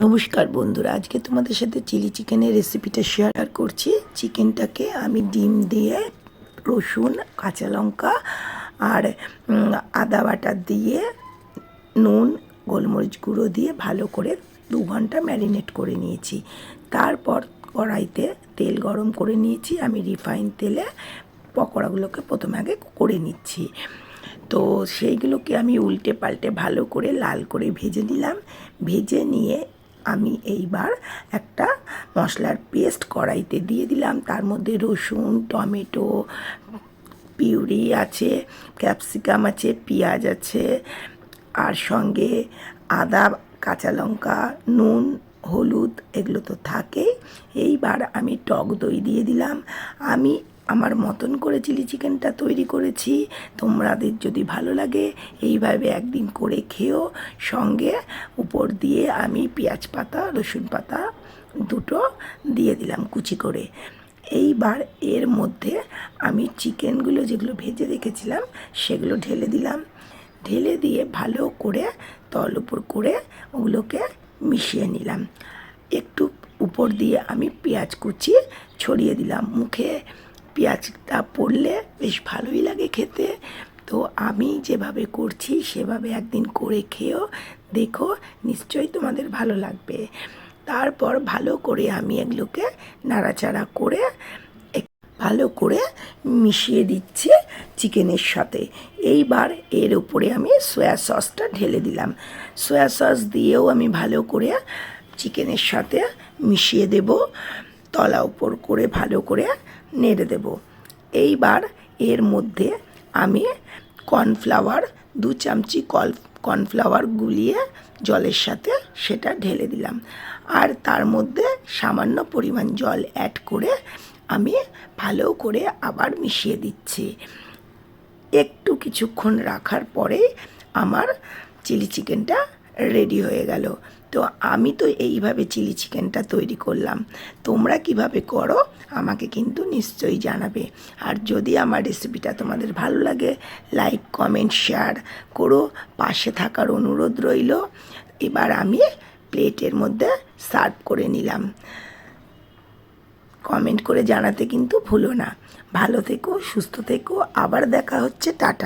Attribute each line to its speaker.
Speaker 1: নমস্কার বন্ধুরা, আজকে তোমাদের সাথে চিলি চিকেনের রেসিপিটা শেয়ার করছি। চিকেনটাকে আমি ডিম দিয়ে, রসুন, কাঁচা লঙ্কা আর আদা বাটা দিয়ে, নুন, গোলমরিচ গুঁড়ো দিয়ে ভালো করে দু ঘণ্টা ম্যারিনেট করে নিয়েছি। তারপর কড়াইতে তেল গরম করে নিয়েছি, আমি রিফাইন তেলে পকোড়াগুলোকে প্রথমে আগে করে নিচ্ছি। তো সেইগুলোকে আমি উল্টে পাল্টে ভালো করে লাল করে ভেজে নিলাম। ভেজে নিয়ে আমি এইবার একটা মশলার পেস্ট কড়াইতে দিয়ে দিলাম। তার মধ্যে রসুন, টমেটো, পিউরি আছে, ক্যাপসিকাম আছে, পেঁয়াজ আছে, আর সঙ্গে আদা, কাঁচা লঙ্কা, নুন, হলুদ, এগুলো তো থাকেই। এইবার আমি টক দই দিয়ে দিলাম। আমি আমার মতন করে চিলি চিকেনটা তৈরি করেছি। তোমাদের যদি ভালো লাগে, এইভাবে একদিন করে খেও সঙ্গে উপর দিয়ে আমি পেঁয়াজ পাতা, রসুন পাতা দুটো দিয়ে দিলাম কুচি করে। এইবার এর মধ্যে আমি চিকেনগুলো যেগুলো ভেজে রেখেছিলাম, সেগুলো ঢেলে দিলাম। ঢেলে দিয়ে ভালো করে তল উপর করে ওগুলোকে মিশিয়ে নিলাম। একটু উপর দিয়ে আমি পেঁয়াজ কুচি ছড়িয়ে দিলাম। মুখে পেঁয়াজটা পড়লে বেশ ভালোই লাগে খেতে। তো আমি যেভাবে করছি, সেভাবে একদিন করে খেয়েও দেখো নিশ্চয়ই তোমাদের ভালো লাগবে। তারপর ভালো করে আমি এগুলোকে নাড়াচাড়া করে ভালো করে মিশিয়ে দিচ্ছি চিকেনের সাথে। এইবার এর উপরে আমি সয়া সসটা ঢেলে দিলাম। সয়া সস দিয়েও আমি ভালো করে চিকেনের সাথে মিশিয়ে দেব। তলা উপর করে ভালো করে নেড়ে দেব। এইবার এর মধ্যে আমি কর্নফ্লাওয়ার, দু চামচি কল, কর্নফ্লাওয়ার গুলিয়ে জলের সাথে সেটা ঢেলে দিলাম। আর তার মধ্যে সামান্য পরিমাণ জল অ্যাড করে আমি ভালো করে আবার মিশিয়ে দিচ্ছি। একটু কিছুক্ষণ রাখার পরে আমার চিলি চিকেনটা রেডি হয়ে গেল। তো আমি তো এইভাবে চিলি চিকেনটা তৈরি করলাম। তোমরা কীভাবে করো, আমাকে কিন্তু নিশ্চয়ই জানাবে। আর যদি আমার রেসিপিটা তোমাদের ভালো লাগে লাইক কমেন্ট শেয়ার করো। পাশে থাকার অনুরোধ রইল। এবার আমি প্লেটের মধ্যে সার্ভ করে নিলাম। কমেন্ট করে জানাতে কিন্তু ভুলো না। ভালো থেকো, সুস্থ থেকো। আবার দেখা হচ্ছে, টাটা।